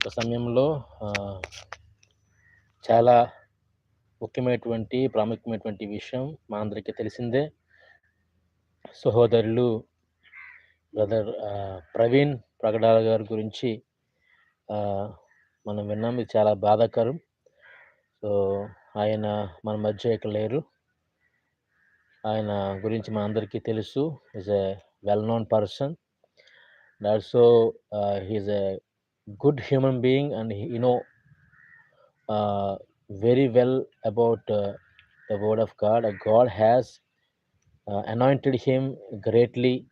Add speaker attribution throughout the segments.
Speaker 1: ఒక సమయంలో చాలా ముఖ్యమైనటువంటి ప్రాముఖ్యమైనటువంటి విషయం మా అందరికీ తెలిసిందే. సహోదరులు బ్రదర్ ప్రవీణ్ ప్రగడాల గారి గురించి మనం విన్నాం. ఇది చాలా బాధాకరం. సో ఆయన మన మధ్య ఇక్కడ లేరు. ఆయన గురించి మన అందరికీ తెలుసు. Is a well known person also he's a good human being and you very very well about uh, the word of God. Uh, God has uh, anointed him greatly,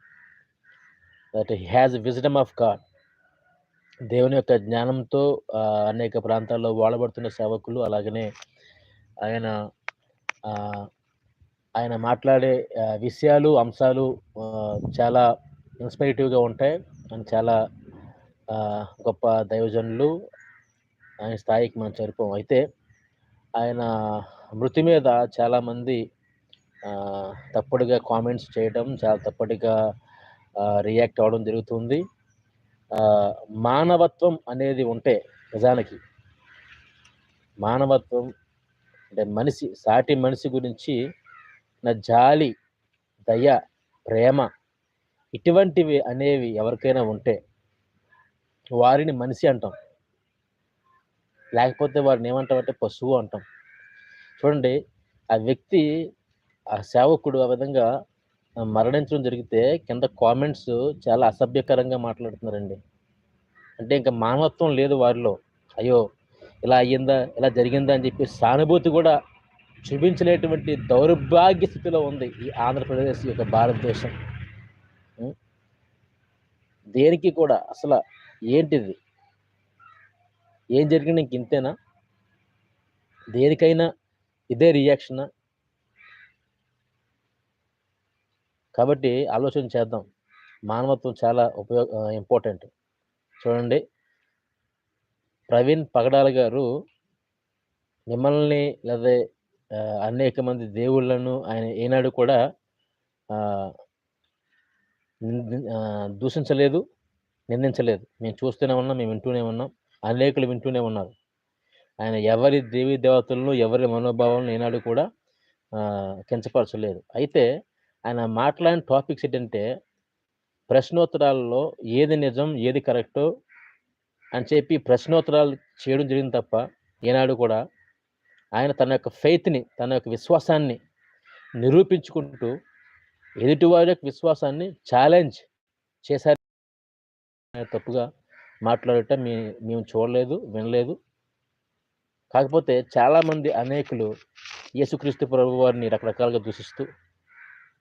Speaker 1: that he has wisdom of God. దేవుని యొక్క జ్ఞానంతో అనేక ప్రాంతాల్లో వాడబడుతున్న సేవకులు అలాగనే ఆయన ఆయన మాట్లాడే విషయాలు అంశాలు చాలా ఇన్స్పైరేటివ్గా ఉంటాయి అండ్ చాలా గొప్ప దైవజనులు ఆయన స్థాయికి మనం చేరుకోం అయితే ఆయన మృతి మీద చాలామంది తప్పుడుగా కామెంట్స్ చేయడం చాలా తప్పుడుగా రియాక్ట్ అవ్వడం జరుగుతుంది. మానవత్వం అనేది ఉంటే నిజానికి మానవత్వం అంటే మనిషి సాటి మనిషి గురించి నా జాలి దయ ప్రేమ ఇటువంటివి అనేవి ఎవరికైనా ఉంటే వారిని మనిషి అంటాం. లేకపోతే వారిని ఏమంటాం అంటే పశువు అంటాం. చూడండి ఆ వ్యక్తి ఆ సేవకుడు ఆ విధంగా మరణించడం జరిగితే కింద కామెంట్స్ చాలా అసభ్యకరంగా మాట్లాడుతున్నారండి. అంటే ఇంకా మానవత్వం లేదు వారిలో. అయ్యో ఇలా అయ్యిందా ఇలా జరిగిందా అని చెప్పి సానుభూతి కూడా చూపించలేటువంటి దౌర్భాగ్య స్థితిలో ఉంది ఈ ఆంధ్రప్రదేశ్ యొక్క భారతదేశం. దేనికి కూడా అసలు ఏంటిది? ఏం జరిగినా ఇంక ఇంతేనా? దేనికైనా ఇదే రియాక్షనా? కాబట్టి ఆలోచన చేద్దాం. మానవత్వం చాలా ఉపయోగ ఇంపార్టెంట్. చూడండి. ప్రవీణ్ పగడాల గారు మిమ్మల్ని లేదా అనేక మంది దేవుళ్ళను ఆయన ఏనాడు కూడా దూషించలేదు. నిందించలేదు మేము చూస్తూనే ఉన్నాం మేము వింటూనే ఉన్నాం అనేకులు వింటూనే ఉన్నారు. ఆయన ఎవరి దేవి దేవతలను ఎవరి మనోభావాలను ఏనాడు కూడా కించపరచలేదు. అయితే ఆయన మాట్లాడిన టాపిక్స్ ఏంటంటే ప్రశ్నోత్తరాల్లో ఏది నిజం ఏది కరెక్టో అని చెప్పి ప్రశ్నోత్తరాలు చేయడం జరిగింది తప్ప ఏనాడు కూడా ఆయన తన యొక్క ఫెయిత్ని తన యొక్క విశ్వాసాన్ని నిరూపించుకుంటూ ఎదుటివారి యొక్క విశ్వాసాన్ని ఛాలెంజ్ చేశారు. తప్పుగా మాట్లాడటం మీ మేము చూడలేదు వినలేదు. కాకపోతే చాలామంది అనేకులు యేసుక్రీస్తు ప్రభు వారిని రకరకాలుగా దూషిస్తూ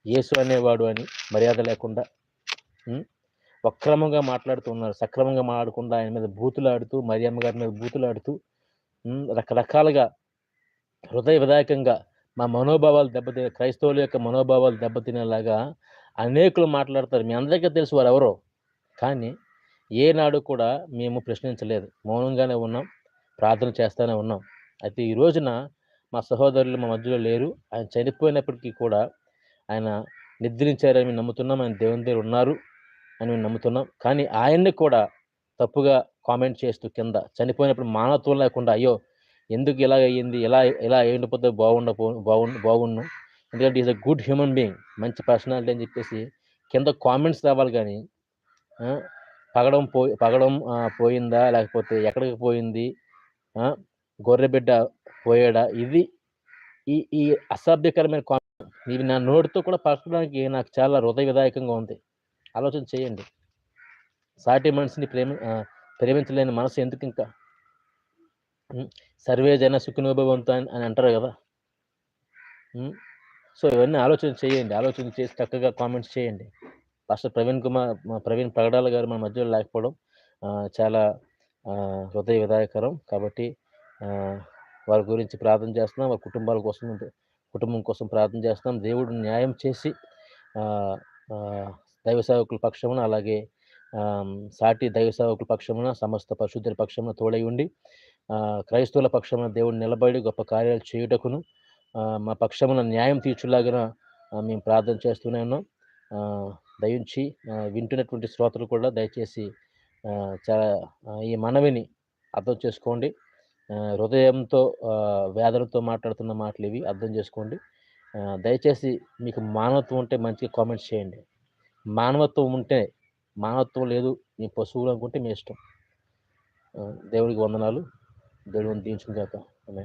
Speaker 1: యేసు అనేవాడు అని మర్యాద లేకుండా వక్రమంగా మాట్లాడుతూ ఉన్నారు. సక్రమంగా మాట్లాడకుండా ఆయన మీద బూతులాడుతూ మరియమ్మ గారి మీద బూతులాడుతూ రకరకాలుగా హృదయ విదాయకంగా మా మనోభావాలు దెబ్బతి క్రైస్తవుల యొక్క మనోభావాలు దెబ్బతినేలాగా అనేకులు మాట్లాడతారు. మీ అందరికీ తెలుసు వారు ఎవరో కానీ ఏనాడు కూడా మేము ప్రశ్నించలేదు. మౌనంగానే ఉన్నాం. ప్రార్థన చేస్తూనే ఉన్నాం. అయితే ఈ రోజున మా సహోదరులు మా మధ్యలో లేరు. ఆయన చనిపోయినప్పటికీ కూడా ఆయన నిద్రించారని మేము నమ్ముతున్నాం. ఆయన దేవుని దగ్గర ఉన్నారు అని మేము నమ్ముతున్నాం. కానీ ఆయన్ని కూడా తప్పుగా కామెంట్ చేస్తూ కింద చనిపోయినప్పుడు మానవత్వం లేకుండా అయ్యో ఎందుకు ఇలా అయ్యింది? ఇలా ఇలా ఎండిపోతే బాగుండ బాగుండు బాగుండు? ఎందుకంటే is a good human being మంచి పర్సనాలిటీ అని చెప్పేసి కింద కామెంట్స్ రావాలి కానీ పగడం పోయి పగడం పోయిందా? లేకపోతే ఎక్కడికి పోయింది? గొర్రెబిడ్డ పోయాడా? ఇది ఈ ఈ అసభ్యకరమైన కామెంట్ ఇవి నా నోటితో కూడా పలకడానికి నాకు చాలా హృదయ విదాయకంగా ఉంది. ఆలోచన చేయండి. సాటి మనిషిని ప్రేమ ప్రేమించలేని మనసు ఎందుకు ఇంకా? సర్వే జన సుఖినోభవంతో అని అని అంటారు కదా? సో ఇవన్నీ ఆలోచన చేయండి. ఆలోచన చేసి చక్కగా కామెంట్స్ చేయండి. పాస్టర్ ప్రవీణ్ కుమార్ మా ప్రవీణ్ ప్రగడాల గారు మన మధ్యలో లేకపోవడం చాలా హృదయ విదాయకరం కాబట్టి వారి గురించి ప్రార్థన చేస్తున్నాం. వారి కుటుంబాల కోసం కుటుంబం కోసం ప్రార్థన చేస్తున్నాం. దేవుడు న్యాయం చేసి దైవ సేవకుల పక్షమున అలాగే సాటి దైవ సేవకుల పక్షమున సమస్త పరిశుద్ధుల పక్షమున తోడై ఉండి క్రైస్తవుల పక్షమున దేవుడు నిలబడి గొప్ప కార్యాలు చేయుటకును మా పక్షమున న్యాయం తీర్చులాగిన మేము ప్రార్థన చేస్తూనే ఉన్నాం. దయించి వింటున్నటువంటి శ్రోతలు కూడా దయచేసి చాలా ఈ మనవిని అర్థం చేసుకోండి. హృదయంతో ఆ, వేదనతో మాట్లాడుతున్న మాటలు ఇవి అర్థం చేసుకోండి. దయచేసి మీకు మానవత్వం ఉంటే మంచిగా కామెంట్స్ చేయండి. మానవత్వం ఉంటే మానవత్వం లేదు మీ పశువులు అనుకుంటే మీ ఇష్టం. దేవుడికి వందనాలు. దేవుడిని దీవించుకుందాక ఆమె